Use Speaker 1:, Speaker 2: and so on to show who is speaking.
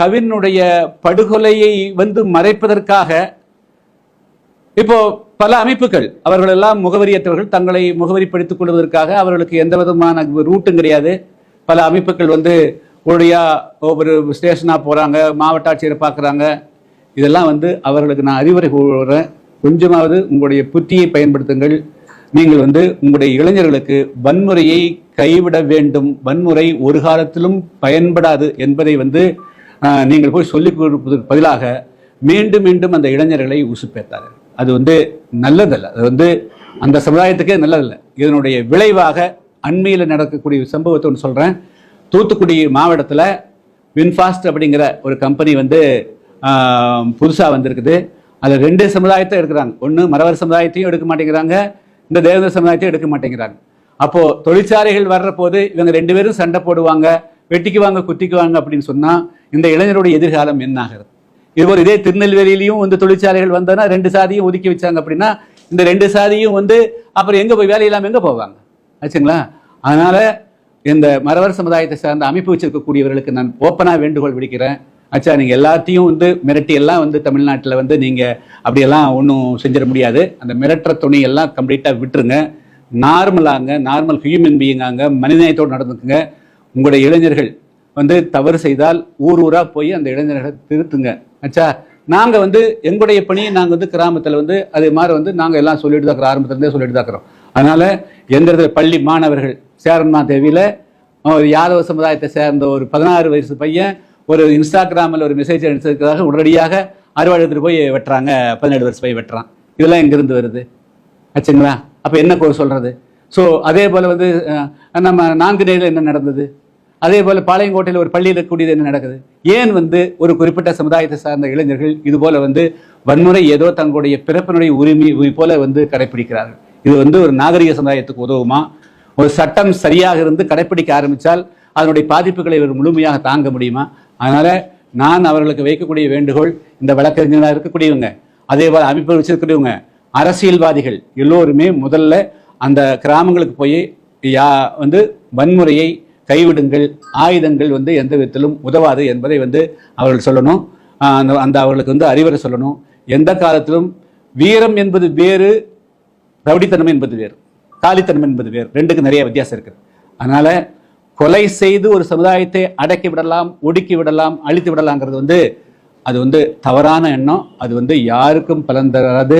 Speaker 1: கவினுடைய படுகொலையை வந்து மறைப்பதற்காக இப்போ பல அமைப்புகள் அவர்கள் எல்லாம் முகவரியற்றவர்கள் தங்களை முகவரிப்படுத்திக் கொள்வதற்காக அவர்களுக்கு எந்த விதமான ரூட்டும் கிடையாது. பல அமைப்புகள் வந்து ஒழியா ஒவ்வொரு ஸ்டேஷனா போறாங்க மாவட்ட ஆட்சியரை பார்க்குறாங்க. இதெல்லாம் வந்து அவர்களுக்கு நான் அறிவுரை கூறுறேன். கொஞ்சமாவது உங்களுடைய புத்தியை பயன்படுத்துங்கள். நீங்கள் வந்து உங்களுடைய இளைஞர்களுக்கு வன்முறையை கைவிட வேண்டும். வன்முறை ஒரு காலத்திலும் பயன்படாது என்பதை வந்து நீங்கள் போய் சொல்லிக் கொடுப்பதற்கு பதிலாக மீண்டும் மீண்டும் அந்த இளைஞர்களை உசுப்பேத்தார்கள் அது வந்து நல்லதல்ல. அது வந்து அந்த சமுதாயத்துக்கே நல்லதல்ல. இதனுடைய விளைவாக அண்மையில் நடக்கக்கூடிய சம்பவத்தை ஒன்று சொல்கிறேன் தூத்துக்குடி மாவட்டத்தில் வின்ஃபாஸ்ட் அப்படிங்கிற ஒரு கம்பெனி வந்து புதுசாக வந்திருக்குது. அதில் ரெண்டு சமுதாயத்தை எடுக்கிறாங்க. ஒன்று மறவர் சமுதாயத்தையும் எடுக்க மாட்டேங்கிறாங்க. இந்த தேவேந்திர சமுதாயத்தையும் எடுக்க மாட்டேங்கிறாங்க. அப்போது தொழிற்சாலைகள் வர்ற போது இவங்க ரெண்டு பேரும் சண்டை போடுவாங்க. வெட்டிக்குவாங்க குத்திக்குவாங்க அப்படின்னு சொன்னால் இந்த இளைஞருடைய எதிர்காலம் என்ன ஆகிறது இதுபோல் இதே திருநெல்வேலியிலையும் வந்து தொழிற்சாலைகள் வந்ததுன்னா ரெண்டு சாதியும் ஒதுக்கி வச்சாங்க அப்படின்னா இந்த ரெண்டு சாதியும் வந்து அப்புறம் எங்கே போய் வேலை இல்லாமல் எங்கே போவாங்க? ஆச்சுங்களா? அதனால் இந்த மறவர் சமுதாயத்தை சார்ந்த அமைப்பு வச்சிருக்கக்கூடியவர்களுக்கு நான் ஓப்பனாக வேண்டுகோள் விடுக்கிறேன். ஆச்சா நீங்கள் எல்லாத்தையும் வந்து மிரட்டி எல்லாம் வந்து தமிழ்நாட்டில் வந்து நீங்கள் அப்படியெல்லாம் ஒன்றும் செஞ்சிட முடியாது. அந்த மிரட்டுற துணி எல்லாம் கம்ப்ளீட்டாக விட்டுருங்க. நார்மலாங்க நார்மல் ஹியூமன் பீயிங்காங்க மனிதநேயத்தோடு நடந்துக்குங்க. உங்களுடைய இளைஞர்கள் வந்து தவறு செய்தால் ஊர் ஊரா போய் அந்த இளைஞர்களை திருத்துங்க. ஆச்சா நாங்க வந்து எங்களுடைய பணியை நாங்க வந்து கிராமத்துல வந்து அதே மாதிரி வந்து நாங்க எல்லாம் சொல்லிட்டு தான் இருக்கிறோம். ஆரம்பத்துல இருந்தே சொல்லிட்டு தான் இருக்கிறோம். அதனால எந்த பள்ளி மாணவர்கள் சேரன்மா தேவியில ஒரு யாதவ சமுதாயத்தை சேர்ந்த ஒரு பதினாறு வயசு பையன் ஒரு இன்ஸ்டாகிராமில் ஒரு மெசேஜ் அனுப்பிச்சதுக்காக உடனடியாக அறுவாள் போய் வெட்டுறாங்க. பதினேழு வருஷம் போய் வெட்டுறான். இதெல்லாம் எங்கிருந்து வருது? ஆச்சுங்களா அப்போ என்ன கோ சொல்றது? ஸோ அதே போல் வந்து நம்ம நான்கு நேரில் என்ன நடந்தது? அதே போல் பாளையங்கோட்டையில் ஒரு பள்ளியில் இருக்கக்கூடியது என்ன நடக்குது? ஏன் வந்து ஒரு குறிப்பிட்ட சமுதாயத்தை சார்ந்த இளைஞர்கள் இது போல் வந்து வன்முறை ஏதோ தங்களுடைய பிறப்பினுடைய உரிமை உரி போல வந்து கடைபிடிக்கிறார்கள் இது வந்து ஒரு நாகரிக சமுதாயத்துக்கு உதவுமா? ஒரு சட்டம் சரியாக இருந்து கடைப்பிடிக்க ஆரம்பித்தால் அதனுடைய பாதிப்புகளை இவர் முழுமையாக தாங்க முடியுமா? அதனால் நான் அவர்களுக்கு வைக்கக்கூடிய வேண்டுகோள் இந்த வழக்கறிஞர்களாக இருக்கக்கூடியவங்க அதே போல் அமைப்பு வச்சிருக்கக்கூடியவங்க அரசியல்வாதிகள் எல்லோருமே முதல்ல அந்த கிராமங்களுக்கு போய் யா வந்து வன்முறையை கைவிடுங்கள் ஆயுதங்கள் வந்து எந்த விதத்திலும் உதவாது என்பதை வந்து அவர்கள் சொல்லணும். அந்த அந்த அவர்களுக்கு வந்து அறிவுரை சொல்லணும். எந்த காலத்திலும் வீரம் என்பது வேறு ரவுடித்தனம் என்பது வேறு காலித்தனம் என்பது வேறு ரெண்டுக்கு நிறைய வித்தியாசம் இருக்குது அதனால் கொலை செய்து ஒரு சமுதாயத்தை அடக்கி விடலாம் ஒடுக்கி விடலாம் அழித்து விடலாங்கிறது வந்து அது வந்து தவறான எண்ணம். அது வந்து யாருக்கும் பலன் தராது.